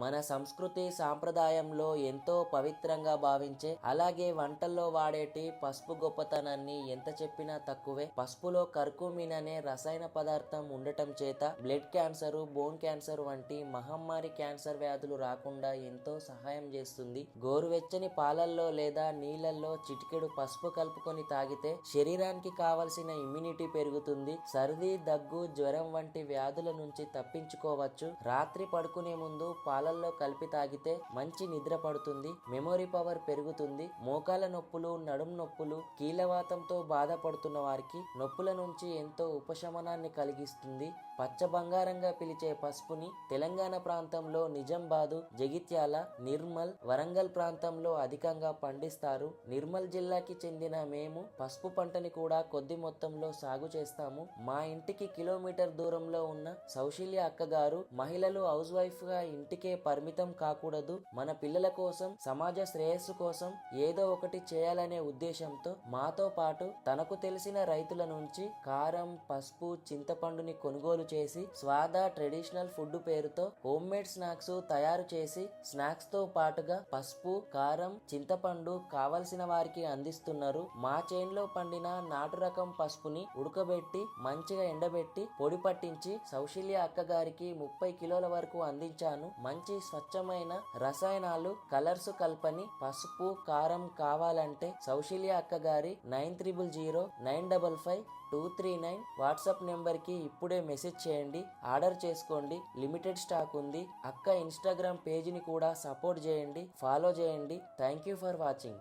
మన సంస్కృతి సాంప్రదాయంలో ఎంతో పవిత్రంగా భావించే అలాగే వంటల్లో వాడేటి పసుపు గొప్పతనాన్ని ఎంత చెప్పినా తక్కువే. పసుపులో కర్కుమిన్ అనే రసాయన పదార్థం ఉండటం చేత బ్లడ్ క్యాన్సర్ బోన్ క్యాన్సర్ వంటి మహమ్మారి క్యాన్సర్ వ్యాధులు రాకుండా ఎంతో సహాయం చేస్తుంది. గోరువెచ్చని పాలల్లో లేదా నీళ్ళల్లో చిటికెడు పసుపు కలుపుకొని తాగితే శరీరానికి కావలసిన ఇమ్యూనిటీ పెరుగుతుంది. సర్ది దగ్గు జ్వరం వంటి వ్యాధుల నుంచి తప్పించుకోవచ్చు. రాత్రి పడుకునే ముందు పాల పాలల్లో కలిపి తాగితే మంచి నిద్ర పడుతుంది మెమొరీ పవర్ పెరుగుతుంది. మోకాల నొప్పులు నడుం నొప్పులు కీలవాతంతో బాధపడుతున్న వారికి నొప్పుల నుంచి ఎంతో ఉపశమనాన్ని కలిగిస్తుంది. పచ్చ బంగారంగా పిలిచే పసుపుని తెలంగాణ ప్రాంతంలో నిజామాబాదు జగిత్యాల నిర్మల్ వరంగల్ ప్రాంతంలో అధికంగా పండిస్తారు. నిర్మల్ జిల్లాకి చెందిన మేము పసుపు పంటని కూడా కొద్ది మొత్తంలో సాగు చేస్తాము. మా ఇంటికి కిలోమీటర్ దూరంలో ఉన్న సౌశల్య అక్కగారు మహిళలు హౌస్ వైఫ్గా ఇంటికే పరిమితం కాకూడదు. మన పిల్లల కోసం సమాజ శ్రేయస్సు కోసం ఏదో ఒకటి చేయాలనే ఉద్దేశంతో మాతో పాటు తనకు తెలిసిన రైతుల నుంచి కారం పసుపు చింతపండుని కొనుగోలు చేసి స్వాద ట్రెడిషనల్ ఫుడ్ పేరుతో హోమ్ మేడ్ స్నాక్స్ తయారు చేసి స్నాక్స్తో పాటుగా పసుపు కారం చింతపండు కావలసిన వారికి అందిస్తున్నారు. మా చేన్లో పండిన నాటు రకం పసుపుని ఉడకబెట్టి మంచిగా ఎండబెట్టి పొడి పట్టించి సౌశల్య అక్క గారికి ముప్పై కిలోల వరకు అందించాను. మంచి స్వచ్ఛమైన రసాయనాలు కలర్స్ కల్పని పసుపు కారం కావాలంటే సౌశల్య అక్క గారి nine triple zero nine double five two three nine WhatsApp నెంబర్కి ఇప్పుడే మెసేజ్ చేయండి ఆర్డర్ చేసుకోండి లిమిటెడ్ స్టాక్ ఉంది అక్క ఇన్స్టాగ్రామ్ పేజీని కూడా సపోర్ట్ చేయండి ఫాలో చేయండి. Thank you for watching.